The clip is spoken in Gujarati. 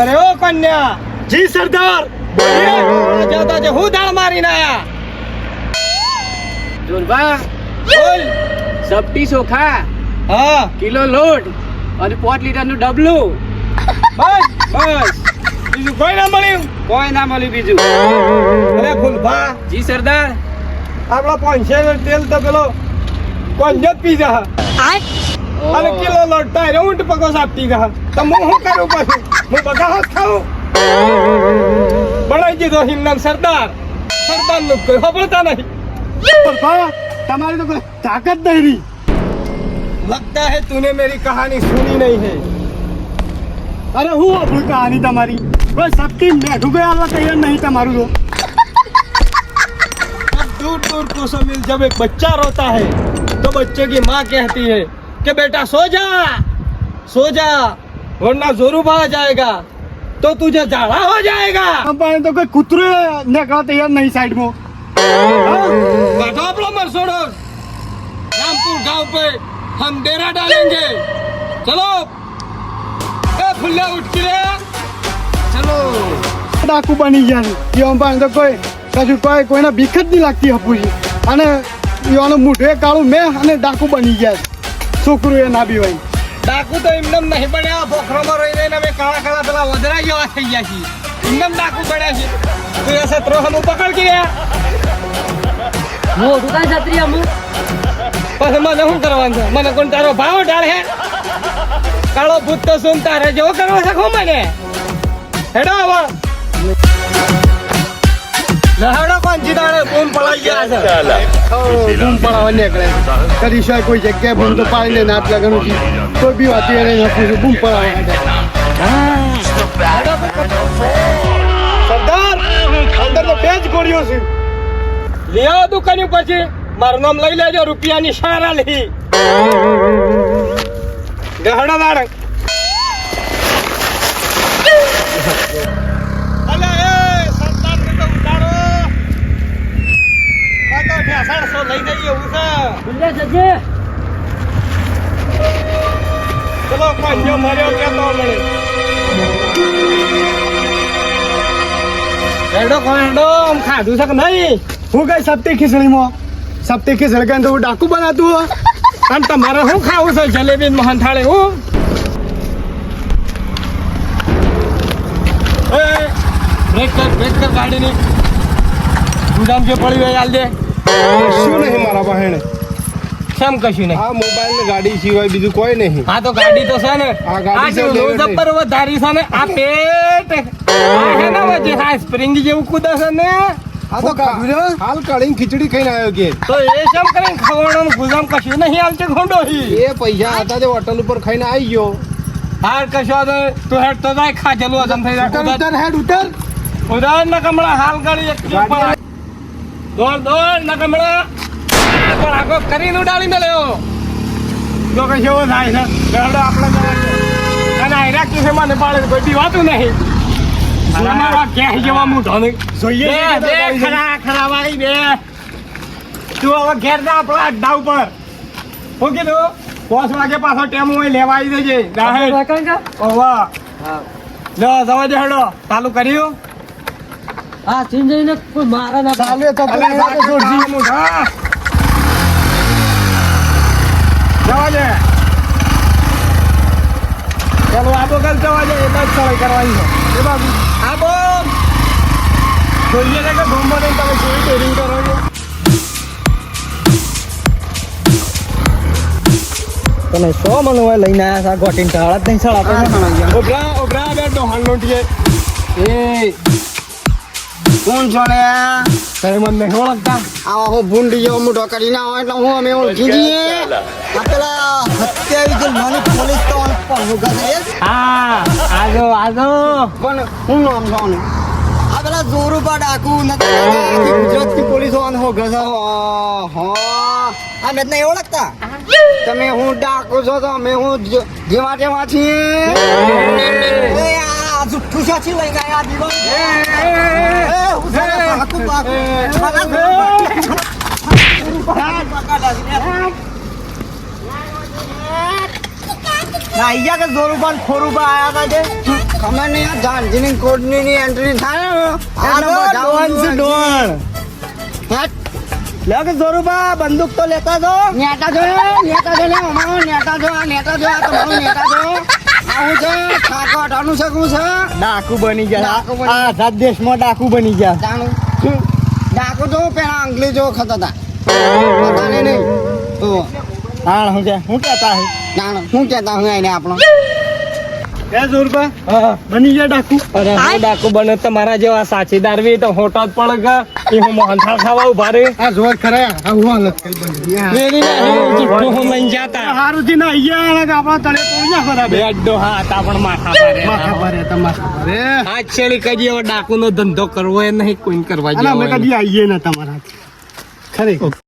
અરે ઓ કન્યા જી સરદાર. જતા જે હું દાળ મારીને આયા. જોરબા બોલ. સપટી ચોખા હા. કિલો લોટ અને પાંચ લીટરનું ડબલું. બસ. બસ. બીજું કોઈ ના મળ્યું? કોઈ ના મળ્યું બીજું. અરે ફૂલભા. જી સરદાર. આપણા પાંચસો તેલ તો પેલો કોંજત પી જા. અને કિલો લડતા રે ઊંટ પગો સાપતી જા. તો હું શું કરું પછી? હું બધા હોત ખાઉં? બનાવી દીધો હિમનામ સરદાર. સરદારનું કોઈ ખબરતા નહીં. તમારી તો કોઈ તાકત નહીં રહી. લગતા હે તુને મેરી કહાની સુની નહીં હે. અરે હું અભૂલ કહાની તમારી? કોઈ સબકી મેઘું ગયા તૈયાર નહીં તમારું તો. दूर दूर को मील जब एक बच्चा रोता है तो बच्चे की माँ कहती है कि बेटा सो जा सो जा वरना जोरूबा आ जाएगा तो तुझे जाड़ा हो जाएगा। हम पाए तो कोई कुतरे ने कहा तैयार तो नहीं साइड में। हाँ? बैठो आप लोग मर छोड़ो। रामपुर गाँव पे हम डेरा डालेंगे। चलो। ए उठ के चलो। डाकू बनी जाने ये हम पाए तो कोई કશું કોઈ કોઈને બીક જ નહીં લાગતી હપુજી. અને એવાનું મૂઠું કાળું મેં અને ડાકુ બની ગયા છે. છોકરું એ ના બી હોય ડાકુ તો એમને નહીં બન્યા. પોખરામાં રહી રહીને અમે કાળા કાળા પેલા વધરા જેવા થઈ ગયા છીએ. એમને ડાકુ બન્યા છે. તું એ સત્રો હમ પકડ કે ગયા મોઢું કાંઈ છત્રી અમુક પછી મને શું કરવાનું? છે મને કોણ તારો ભાવ ડાળ હે કાળો ભૂત તો શું તારે જેવો કરવા છે ખો મને? હેડો હવે. લહેડો કોણ જીદાડે બૂમ પડાઈ ગયા છે. બૂમ પડાવવા નીકળે. છે કોઈ જગ્યાએ બૂમ તો પાડીને નાટ લગનું છે. કોઈ બી વાત એને બૂમ પડાવવા સરદાર અંદર તો બે જ ગોળીઓ છે. આવો દુકાન પછી મારું નામ લઈ લેજો રૂપિયાની સારા લઈ. ગહડા દાડક અલે એ સરદાર ને તો ઉતારો ઠેસાડસો લઈ જઈએ એવું છે. ચલો પાંજો મર્યો કે તો મળે હેડો કોણ હેડો આમ ખાધું છે કે નહીં? હું કઈ સપ્તી ખીચડીમાં. સપ્તી ખીચડી કઈ તો હું ડાકુ બનાતું અને તમારે શું ખાવું છે જલેબી ને મોહન થાળે હું? એ, બ્રેક કર બ્રેક કર ગાડીની. ગુદામ જે પડી હોય હાલ દે. શું નહીં મારા પાસે કેમ કશું નહીં? આ મોબાઈલ ને ગાડી સિવાય બીજું કોઈ નહીં. આ તો ગાડી તો છે ને. આ ગાડી છે, જબ્બર વધારી છે ને આ પેટ. આ હે ને વચ્ચે હા સ્પ્રિંગ જેવું કૂદે છે ને. આ તો હાલ કાઢીને ખીચડી ખાઈને આવ્યો કે. તો એ શેમ કરીને ખવડાવવાનું ગુજામ કશું નહીં હાલ છે ખોંડો હી એ પૈસા હતા તે હોટલ ઉપર ખાઈને આવી ગયો. હાલ કશો તો તું હેડ તો જાય ખાજેલું હજમ થઈ જાય ઉતર હેડ ઉતર ઉદાહરણ ના કમળા હાલ ગાડી એક દોડ દોડ ના કમળા. પણ આખો કરીને ઉડાડી મેલ્યો જો કે જેવો થાય છે ગરડો આપણે અને આયરા કિસે માં પાડે કોઈ વાતું નહીં. મારા ક્યાં જેવા મોઢો નહીં. જોઈએ બે ખરા ખરા વાળી બે. તું હવે ઘેર જા આપણા અડ્ડા ઉપર. હું કીધું પાંચ વાગે પાછો ટેમ હોય લેવા આવી દેજે જાહેર ઓવા. લો દે હેડો. ચાલુ કર્યું? હા ચીંજઈને કોઈ મારા ના ચાલે તો જોડજી મુઢા જવા દે. ચાલો આબો કલ જવા દે એ બાજુ સવાઈ કરવાની છે. એ બાજુ. આબો! જોઈએ કે ભૂમો નહીં તમે કેવી ડેરિંગ કરો છો તને સો મને હોય લઈને આયા સા ગોટીન ટાળા જ નહીં સળા ઓબરા ઓબરા બે ડોહાન લોટીએ. એ. કોણ છો ને? તમે મને નહીં ઓળખતા? આવા હું ભૂંડી જેવો મોટો કરીને આવો એટલે હું અમે ઓળખી જઈએ. આ પેલા સત્યાવીસ મને પોલીસ તો પણ ગજે હા આજો આજો. પણ હું નામ છો ને આ પેલા જોરુ પર ડાકુ નથી ગુજરાતની પોલીસ વાન હો ગજા હો આ મેં નહીં ઓળખતા? તમે હું ડાકુ છો તો અમે હું જેવા જેવા છીએ. આ જુઠ્ઠું છે છે લઈ ગયા આ દીવો એ હું સાલા સાકુ બાકુ સાલા ના અહીંયા કે જોરુબા ખોરુબા આયા હતા જે ખબર નહીં આ જાનજીની કોડની ની એન્ટ્રી થાય ને એટલે બધા ડોન હેટ. લે કે જોરુબા બંદૂક તો લેતા જો નેતા જો નેતા જો ને અમારો નેતા જો આ નેતા જો આ તમારો નેતા જો આવું છે? ઠાકો અટાનું છે શું છે? ડાકુ બની ગયા. ડાકુ બની આ આઝાદ દેશમાં ડાકુ બની ગયા. જાણું ડાકુ જો પેલા અંગ્રેજો જો ખતા હતા. બધાને નહીં હા હું કે હું કહેતા હે? જાણો શું કહેતા હું એને આપણો? બની ગયા ડાકુ? અરે હું ડાકુ બને તો જેવા સાચીદાર બી તો હોટો જ પડે કે એ હું મોહનથાળ ખાવા ઊભા રે આ જોર ખરા. આ હું હાલત કરી બની મેરી નહીં જુઠ્ઠું હું. લઈને જાતા હારું થી ના અહીંયા આપણા તળે તોડી ના બે બેડો હા હતા પણ માથા પારે માથા પારે તમારા પારે આજ છેડી કદી હવે ડાકુ નો ધંધો કરવો એ નહીં કોઈ કરવા અને અમે કદી આવીએ ના તમારા ખરી